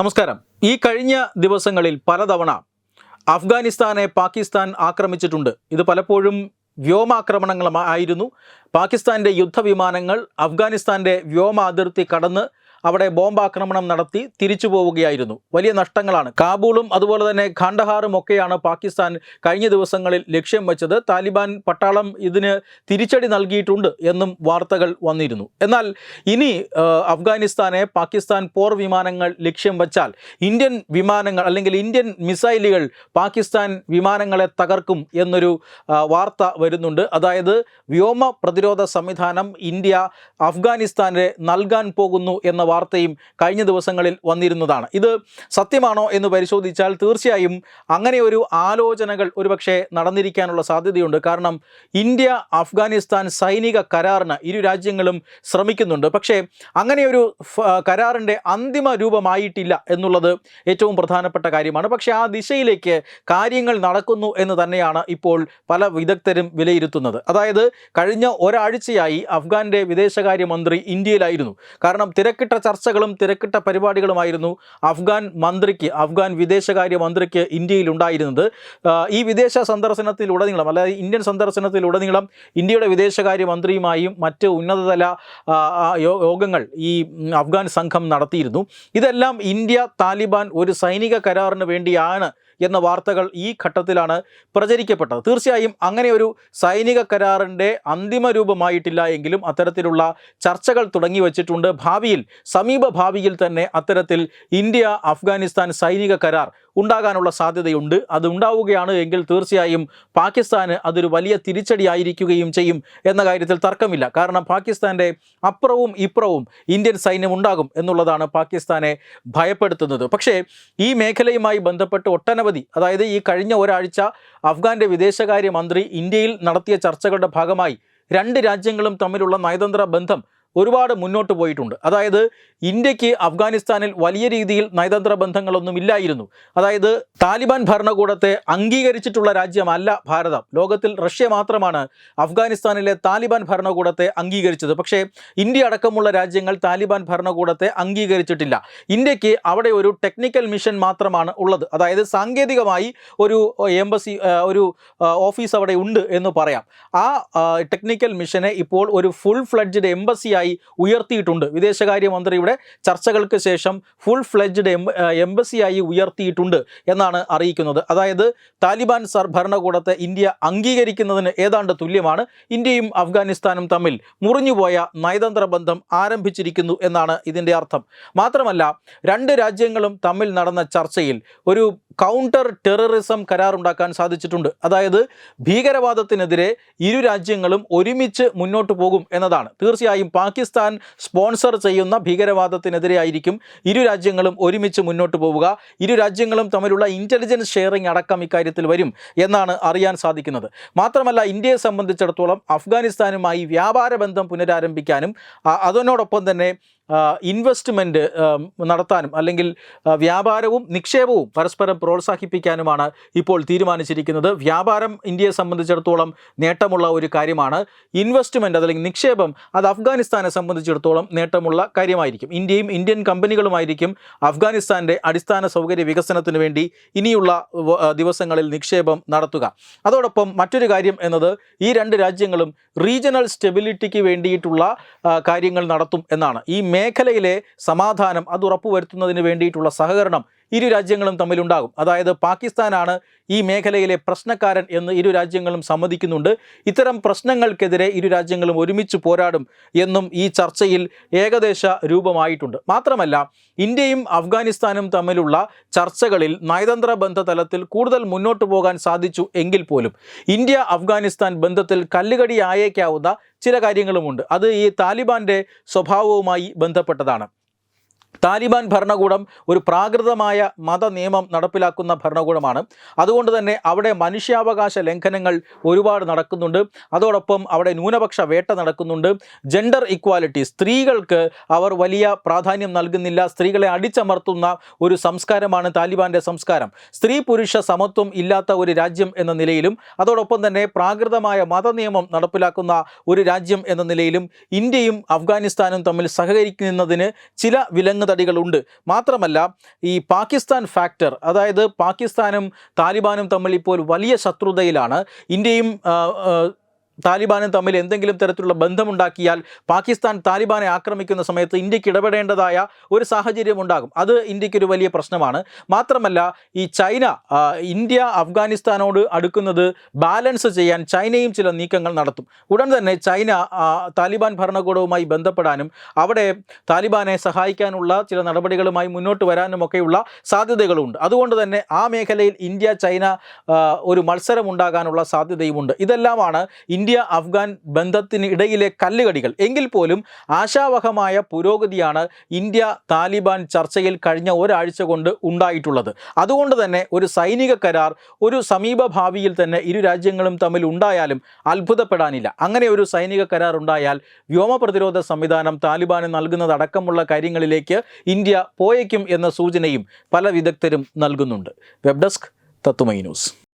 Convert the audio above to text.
നമസ്കാരം. ഈ കഴിഞ്ഞ ദിവസങ്ങളിൽ പലതവണ അഫ്ഗാനിസ്ഥാനെ പാകിസ്ഥാൻ ആക്രമിച്ചിട്ടുണ്ട്. ഇത് പലപ്പോഴും വ്യോമാക്രമണങ്ങളുമായിരുന്നു പാകിസ്ഥാന്റെ യുദ്ധവിമാനങ്ങൾ അഫ്ഗാനിസ്ഥാന്റെ വ്യോമ അതിർത്തി കടന്ന് അവിടെ ബോംബാക്രമണം നടത്തി തിരിച്ചു പോവുകയായിരുന്നു. വലിയ നഷ്ടങ്ങളാണ്. കാബൂളും അതുപോലെ തന്നെ ഖാണ്ടഹാറും ഒക്കെയാണ് പാകിസ്ഥാൻ കഴിഞ്ഞ ദിവസങ്ങളിൽ ലക്ഷ്യം വെച്ചത്. താലിബാൻ പട്ടാളം ഇതിന് തിരിച്ചടി നൽകിയിട്ടുണ്ട് എന്നും വാർത്തകൾ വന്നിരുന്നു. എന്നാൽ ഇനി അഫ്ഗാനിസ്ഥാനെ പാകിസ്ഥാൻ പോർ വിമാനങ്ങൾ ലക്ഷ്യം വച്ചാൽ ഇന്ത്യൻ വിമാനങ്ങൾ അല്ലെങ്കിൽ ഇന്ത്യൻ മിസൈലുകൾ പാകിസ്ഥാൻ വിമാനങ്ങളെ തകർക്കും എന്നൊരു വാർത്ത വരുന്നുണ്ട്. അതായത് വ്യോമ പ്രതിരോധ സംവിധാനം ഇന്ത്യ അഫ്ഗാനിസ്ഥാനെ നൽകാൻ പോകുന്നു എന്ന വാർത്തയും കഴിഞ്ഞ ദിവസങ്ങളിൽ വന്നിരുന്നതാണ്. ഇത് സത്യമാണോ എന്ന് പരിശോധിച്ചാൽ തീർച്ചയായും അങ്ങനെ ഒരു ആലോചനകൾ ഒരുപക്ഷെ നടന്നിരിക്കാനുള്ള സാധ്യതയുണ്ട്. കാരണം ഇന്ത്യ അഫ്ഗാനിസ്ഥാൻ സൈനിക കരാറിന് ഇരു രാജ്യങ്ങളും ശ്രമിക്കുന്നുണ്ട്. പക്ഷേ അങ്ങനെയൊരു കരാറിന്റെ അന്തിമ രൂപമായിട്ടില്ല എന്നുള്ളത് ഏറ്റവും പ്രധാനപ്പെട്ട കാര്യമാണ്. പക്ഷേ ആ ദിശയിലേക്ക് കാര്യങ്ങൾ നടക്കുന്നു എന്ന് തന്നെയാണ് ഇപ്പോൾ പല വിദഗ്ധരും വിലയിരുത്തുന്നത്. അതായത് കഴിഞ്ഞ ഒരാഴ്ചയായി അഫ്ഗാന്റെ വിദേശകാര്യമന്ത്രി ഇന്ത്യയിലായിരുന്നു. കാരണം തിരക്കിട്ട ചർച്ചകളും തിരക്കിട്ട പരിപാടികളുമായിരുന്നു അഫ്ഗാൻ മന്ത്രിക്ക് അഫ്ഗാൻ വിദേശകാര്യ മന്ത്രിക്ക് ഇന്ത്യയിൽ ഉണ്ടായിരുന്നത് ഈ വിദേശ സന്ദർശനത്തിലുടനീളം അല്ലാതെ ഇന്ത്യൻ സന്ദർശനത്തിലുടനീളം ഇന്ത്യയുടെ വിദേശകാര്യ മന്ത്രിയുമായും മറ്റ് ഉന്നതതല യോഗങ്ങൾ ഈ അഫ്ഗാൻ സംഘം നടത്തിയിരുന്നു. ഇതെല്ലാം ഇന്ത്യ താലിബാൻ ഒരു സൈനിക കരാറിന് വേണ്ടിയാണ് എന്ന വാർത്തകൾ ഈ ഘട്ടത്തിലാണ് പ്രചരിക്കപ്പെട്ടത്. തീർച്ചയായും അങ്ങനെ ഒരു സൈനിക കരാറിന്റെ അന്തിമ രൂപമായിട്ടില്ല എങ്കിലും അത്തരത്തിലുള്ള ചർച്ചകൾ തുടങ്ങി വച്ചിട്ടുണ്ട്. ഭാവിയിൽ സമീപ ഭാവിയിൽ തന്നെ അത്തരത്തിൽ ഇന്ത്യ അഫ്ഗാനിസ്ഥാൻ സൈനിക കരാർ ഉണ്ടാകാനുള്ള സാധ്യതയുണ്ട്. അത് ഉണ്ടാവുകയാണ് എങ്കിൽ തീർച്ചയായും പാകിസ്ഥാന് അതൊരു വലിയ തിരിച്ചടിയായിരിക്കുകയും ചെയ്യും എന്ന കാര്യത്തിൽ തർക്കമില്ല. കാരണം പാകിസ്ഥാന്റെ അപ്പുറവും ഇപ്പുറവും ഇന്ത്യൻ സൈന്യം ഉണ്ടാകും എന്നുള്ളതാണ് പാകിസ്ഥാനെ ഭയപ്പെടുത്തുന്നത്. പക്ഷേ ഈ മേഖലയുമായി ബന്ധപ്പെട്ട് ഒട്ടനവധി അതായത് ഈ കഴിഞ്ഞ ഒരാഴ്ച അഫ്ഗാന്റെ വിദേശകാര്യമന്ത്രി ഇന്ത്യയിൽ നടത്തിയ ചർച്ചകളുടെ ഭാഗമായി രണ്ട് രാജ്യങ്ങളും തമ്മിലുള്ള നയതന്ത്ര ബന്ധം ഒരുപാട് മുന്നോട്ട് പോയിട്ടുണ്ട്. അതായത് ഇന്ത്യയ്ക്ക് അഫ്ഗാനിസ്ഥാനിൽ വലിയ രീതിയിൽ നയതന്ത്ര ബന്ധങ്ങളൊന്നും ഇല്ലായിരുന്നു. അതായത് താലിബാൻ ഭരണകൂടത്തെ അംഗീകരിച്ചിട്ടുള്ള രാജ്യമല്ല ഭാരതം. ലോകത്തിൽ റഷ്യ മാത്രമാണ് അഫ്ഗാനിസ്ഥാനിലെ താലിബാൻ ഭരണകൂടത്തെ അംഗീകരിച്ചത്. പക്ഷേ ഇന്ത്യ അടക്കമുള്ള രാജ്യങ്ങൾ താലിബാൻ ഭരണകൂടത്തെ അംഗീകരിച്ചിട്ടില്ല. ഇന്ത്യയ്ക്ക് അവിടെ ഒരു ടെക്നിക്കൽ മിഷൻ മാത്രമാണ് ഉള്ളത്. അതായത് സാങ്കേതികമായി ഒരു എംബസി ഒരു ഓഫീസ് അവിടെ ഉണ്ട് എന്ന് പറയാം. ആ ടെക്നിക്കൽ മിഷനെ ഇപ്പോൾ ഒരു ഫുൾ ഫ്ലഡ്ജ്ഡ് എംബസിയായി ഉയർത്തിയിട്ടുണ്ട്. വിദേശകാര്യമന്ത്രിയുടെ ചർച്ചകൾക്ക് ശേഷം ഫുൾ ഫ്ലെജ്ഡ് എംബസിയായി ഉയർത്തിയിട്ടുണ്ട് എന്നാണ് അറിയിക്കുന്നത്. അതായത് താലിബാൻ സർ ഭരണകൂടത്തെ ഇന്ത്യ അംഗീകരിക്കുന്നതിന് ഏതാണ്ട് തുല്യമാണ്. ഇന്ത്യയും അഫ്ഗാനിസ്ഥാനും തമ്മിൽ മുറിഞ്ഞുപോയ നയതന്ത്ര ബന്ധം ആരംഭിച്ചിരിക്കുന്നു എന്നാണ് ഇതിന്റെ അർത്ഥം. മാത്രമല്ല രണ്ട് രാജ്യങ്ങളും തമ്മിൽ നടന്ന ചർച്ചയിൽ ഒരു കൗണ്ടർ ടെററിസം കരാറുണ്ടാക്കാൻ സാധിച്ചിട്ടുണ്ട്. അതായത് ഭീകരവാദത്തിനെതിരെ ഇരു രാജ്യങ്ങളും ഒരുമിച്ച് മുന്നോട്ട് പോകും എന്നതാണ്. തീർച്ചയായും പാകിസ്ഥാൻ സ്പോൺസർ ചെയ്യുന്ന ഭീകരവാദത്തിനെതിരെ ആയിരിക്കും ഇരു രാജ്യങ്ങളും ഒരുമിച്ച് മുന്നോട്ട് പോവുക. ഇരു രാജ്യങ്ങളും തമ്മിലുള്ള ഇന്റലിജൻസ് ഷെയറിംഗ് അടക്കം ഇക്കാര്യത്തിൽ വരും എന്നാണ് അറിയാൻ സാധിക്കുന്നത്. മാത്രമല്ല ഇന്ത്യയെ സംബന്ധിച്ചിടത്തോളം അഫ്ഗാനിസ്ഥാനുമായി വ്യാപാര ബന്ധം പുനരാരംഭിക്കാനും അതിനോടൊപ്പം തന്നെ ഇൻവെസ്റ്റ്മെന്റ് നടത്താനും അല്ലെങ്കിൽ വ്യാപാരവും നിക്ഷേപവും പരസ്പരം പ്രോത്സാഹിപ്പിക്കാനുമാണ് ഇപ്പോൾ തീരുമാനിച്ചിരിക്കുന്നത്. വ്യാപാരം ഇന്ത്യയെ സംബന്ധിച്ചിടത്തോളം നേട്ടമുള്ള ഒരു കാര്യമാണ്. ഇൻവെസ്റ്റ്മെന്റ് അതല്ലെങ്കിൽ നിക്ഷേപം അത് അഫ്ഗാനിസ്ഥാനെ സംബന്ധിച്ചിടത്തോളം നേട്ടമുള്ള കാര്യമായിരിക്കും. ഇന്ത്യയും ഇന്ത്യൻ കമ്പനികളുമായിരിക്കും അഫ്ഗാനിസ്ഥാന്റെ അടിസ്ഥാന സൗകര്യ വികസനത്തിന് വേണ്ടി ഇനിയുള്ള ദിവസങ്ങളിൽ നിക്ഷേപം നടത്തുക. അതോടൊപ്പം മറ്റൊരു കാര്യം എന്നത് ഈ രണ്ട് രാജ്യങ്ങളും റീജിയണൽ സ്റ്റെബിലിറ്റിക്ക് വേണ്ടിയിട്ടുള്ള കാര്യങ്ങൾ നടത്തും എന്നാണ്. ഈ മേഖലയിലെ സമാധാനം അത് ഉറപ്പുവരുത്തുന്നതിന് വേണ്ടിയിട്ടുള്ള സഹകരണം ഇരു രാജ്യങ്ങളും തമ്മിലുണ്ടാകും. അതായത് പാകിസ്ഥാനാണ് ഈ മേഖലയിലെ പ്രശ്നക്കാരൻ എന്ന് ഇരു രാജ്യങ്ങളും സമ്മതിക്കുന്നുണ്ട്. ഇത്തരം പ്രശ്നങ്ങൾക്കെതിരെ ഇരു രാജ്യങ്ങളും ഒരുമിച്ച് പോരാടും എന്നും ഈ ചർച്ചയിൽ ഏകദേശ രൂപമായിട്ടുണ്ട്. മാത്രമല്ല ഇന്ത്യയും അഫ്ഗാനിസ്ഥാനും തമ്മിലുള്ള ചർച്ചകളിൽ നയതന്ത്ര ബന്ധ തലത്തിൽ കൂടുതൽ മുന്നോട്ട് പോകാൻ സാധിച്ചു എങ്കിൽ പോലും ഇന്ത്യ അഫ്ഗാനിസ്ഥാൻ ബന്ധത്തിൽ കല്ലുകടിയായേക്കാവുന്ന ചില കാര്യങ്ങളുമുണ്ട്. അത് ഈ താലിബാന്റെ സ്വഭാവവുമായി ബന്ധപ്പെട്ടതാണ്. താലിബാൻ ഭരണകൂടം ഒരു പ്രാകൃതമായ മത നിയമം നടപ്പിലാക്കുന്ന ഭരണകൂടമാണ്. അതുകൊണ്ട് തന്നെ അവിടെ മനുഷ്യാവകാശ ലംഘനങ്ങൾ ഒരുപാട് നടക്കുന്നുണ്ട്. അതോടൊപ്പം അവിടെ ന്യൂനപക്ഷ വേട്ട നടക്കുന്നുണ്ട്. ജെൻഡർ ഇക്വാലിറ്റി സ്ത്രീകൾക്ക് അവർ വലിയ പ്രാധാന്യം നൽകുന്നില്ല. സ്ത്രീകളെ അടിച്ചമർത്തുന്ന ഒരു സംസ്കാരമാണ് താലിബാന്റെ സംസ്കാരം. സ്ത്രീ പുരുഷ സമത്വം ഇല്ലാത്ത ഒരു രാജ്യം എന്ന നിലയിലും അതോടൊപ്പം തന്നെ പ്രാകൃതമായ മതനിയമം നടപ്പിലാക്കുന്ന ഒരു രാജ്യം എന്ന നിലയിലും ഇന്ത്യയും അഫ്ഗാനിസ്ഥാനും തമ്മിൽ സഹകരിക്കുന്നതിന് ചില വിലങ്ങൾ തടികളുണ്ട് മാത്രമല്ല ഈ പാകിസ്ഥാൻ ഫാക്ടർ അതായത് പാകിസ്ഥാനും താലിബാനും തമ്മിൽ ഇപ്പോൾ വലിയ ശത്രുതയിലാണ്. ഇന്ത്യയും താലിബാനും തമ്മിൽ എന്തെങ്കിലും തരത്തിലുള്ള ബന്ധമുണ്ടാക്കിയാൽ പാകിസ്ഥാൻ താലിബാനെ ആക്രമിക്കുന്ന സമയത്ത് ഇന്ത്യയ്ക്ക് ഇടപെടേണ്ടതായ ഒരു സാഹചര്യം ഉണ്ടാകും. അത് ഇന്ത്യക്കൊരു വലിയ പ്രശ്നമാണ്. മാത്രമല്ല ഈ ചൈന ഇന്ത്യ അഫ്ഗാനിസ്ഥാനോട് അടുക്കുന്നത് ബാലൻസ് ചെയ്യാൻ ചൈനയും ചില നീക്കങ്ങൾ നടത്തും. ഉടൻ തന്നെ ചൈന താലിബാൻ ഭരണകൂടവുമായി ബന്ധപ്പെടാനും അവിടെ താലിബാനെ സഹായിക്കാനുള്ള ചില നടപടികളുമായി മുന്നോട്ട് വരാനുമൊക്കെയുള്ള സാധ്യതകളുണ്ട്. അതുകൊണ്ട് തന്നെ ആ മേഖലയിൽ ഇന്ത്യ ചൈന ഒരു മത്സരം ഉണ്ടാകാനുള്ള സാധ്യതയുമുണ്ട്. ഇതെല്ലാമാണ് ഇന്ത്യ അഫ്ഗാൻ ബന്ധത്തിനിടയിലെ കല്ലുകടികൾ. എങ്കിൽ പോലും ആശാവഹമായ പുരോഗതിയാണ് ഇന്ത്യ താലിബാൻ ചർച്ചയിൽ കഴിഞ്ഞ ഒരാഴ്ച കൊണ്ട് ഉണ്ടായിട്ടുള്ളത്. അതുകൊണ്ട് തന്നെ ഒരു സൈനിക കരാർ ഒരു സമീപഭാവിയിൽ തന്നെ ഇരു രാജ്യങ്ങളും തമ്മിൽ ഉണ്ടായാലും അത്ഭുതപ്പെടാനില്ല. അങ്ങനെ ഒരു സൈനിക കരാർ ഉണ്ടായാൽ വ്യോമ പ്രതിരോധ സംവിധാനം താലിബാന് നൽകുന്നതടക്കമുള്ള കാര്യങ്ങളിലേക്ക് ഇന്ത്യ പോയേക്കും എന്ന സൂചനയും പല വിദഗ്ധരും നൽകുന്നുണ്ട്. വെബ് ഡെസ്ക് തത്തുമൈ ന്യൂസ്.